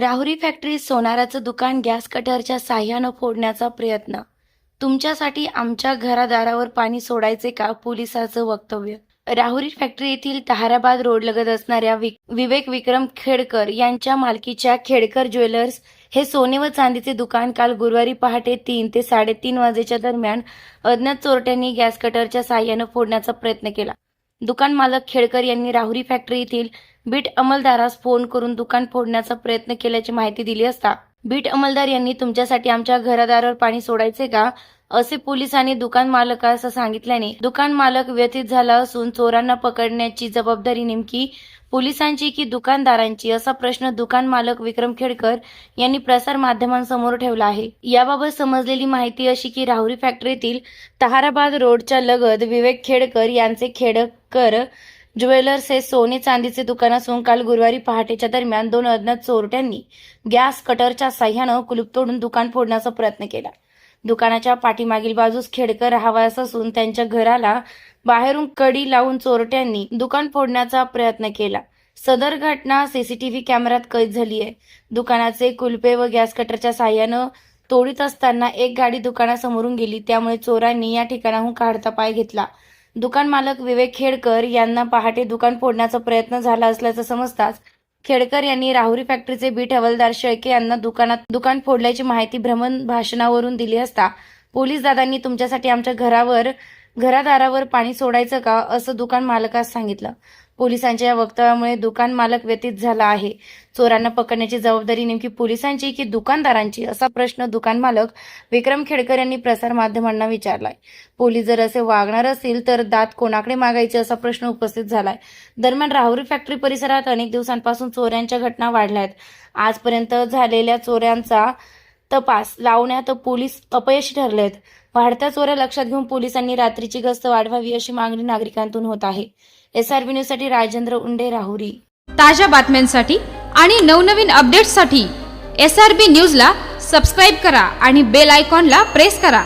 Rahuri factory सोनाराचं दुकान gas कटरच्या साह्यानं फोडण्याचा प्रयत्न. तुमच्यासाठी आमच्या घरादारावर पाणी सोडायचे का पोलिसाचं वक्तव्य? राहुरी फॅक्टरी येथील ताहाराबाद रोड लगत असणाऱ्या वि- विवेक विक्रम खेडकर यांच्या मालकीच्या खेडकर ज्वेलर्स हे सोने व चांदीचे दुकान काल गुरुवारी पहाटे तीन ते साडेतीन वाजेच्या दरम्यान अज्ञात चोरट्यांनी गॅस कटरच्या साह्यानं फोडण्याचा प्रयत्न केला. दुकान मालक खेडकर यांनी राहुरी फॅक्टरी येथील बीट अंमलदारास फोन करून दुकान फोडण्याचा प्रयत्न केल्याची माहिती दिली असता बीट अंमलदार यांनी तुमच्यासाठी आमच्या घरादारावर पाणी सोडायचे का? असे पोलिसांनी दुकान मालकास सांगितल्याने दुकान मालक व्यथित झाला असून चोरांना पकडण्याची जबाबदारी नेमकी पोलिसांची की दुकानदारांची असा प्रश्न दुकान मालक विक्रम खेडकर यांनी प्रसार माध्यमांसमोर ठेवला आहे. याबाबत समजलेली माहिती अशी की राहुरी फॅक्टरीतील तहाराबाद रोडच्या लगत विवेक खेडकर यांचे खेडकर ज्वेलर्स हे सोने चांदीचे दुकान असून काल गुरुवारी पहाटेच्या दरम्यान दोन अज्ञात चोरट्यांनी गॅस कटरच्या साह्यानं कुलूप तोडून दुकान फोडण्याचा प्रयत्न केला. दुकानाच्या पाठीमागील बाजूस खेडकर राहावयास असून त्यांच्या घराला बाहेरून कडी लावून चोरट्यांनी दुकान फोडण्याचा प्रयत्न केला. सदर घटना सीसीटीव्ही कॅमेऱ्यात कैद झाली आहे. दुकानाचे कुलपे व गॅस कटरच्या साह्यानं तोडीत असताना एक गाडी दुकानासमोरून गेली. त्यामुळे चोरांनी या ठिकाणाहून काढता पाय घेतला. दुकान मालक विवेक खेडकर यांना पहाटे दुकान फोडण्याचा प्रयत्न झाला असल्याचं समजताच खेडकर यांनी राहुरी फॅक्टरीचे बीट हवालदार शेळके यांना दुकानात दुकान फोडल्याची माहिती भ्रमण भाषणावरून दिली असता पोलीस दादांनी तुमच्यासाठी आमच्या घरावर घरादारावर पाणी सोडायचं का असं दुकान मालकास सांगितलं. पोलिसांच्या या वक्तव्यामुळे दुकान मालक व्यतीत झाला आहे. चोरांना पकडण्याची जबाबदारी नेमकी पोलिसांची की दुकानदारांची असा प्रश्न दुकान मालक विक्रम खेडकर यांनी प्रसार माध्यमांना विचारलाय. पोलीस जर असे वागणार असतील तर दात कोणाकडे मागायचे असा प्रश्न उपस्थित झालाय. दरम्यान राहुरी फॅक्टरी परिसरात अनेक दिवसांपासून चोऱ्यांच्या घटना वाढल्या आहेत आजपर्यंत झालेल्या चोऱ्यांचा तपास लावण्यात पोलीस अपयशी ठरले आहेत वाढत्या चोऱ्या लक्षात घेऊन पोलिसांनी रात्रीची गस्त वाढवावी अशी मागणी नागरिकांतून होत आहे. एसआरबी न्यूजसाठी राजेंद्र उंडे राहुरी. ताज्या बातम्यांसाठी आणि नवनवीन अपडेट्ससाठी एस आर बी न्यूजला सबस्क्राईब करा आणि बेल आयकॉनला प्रेस करा.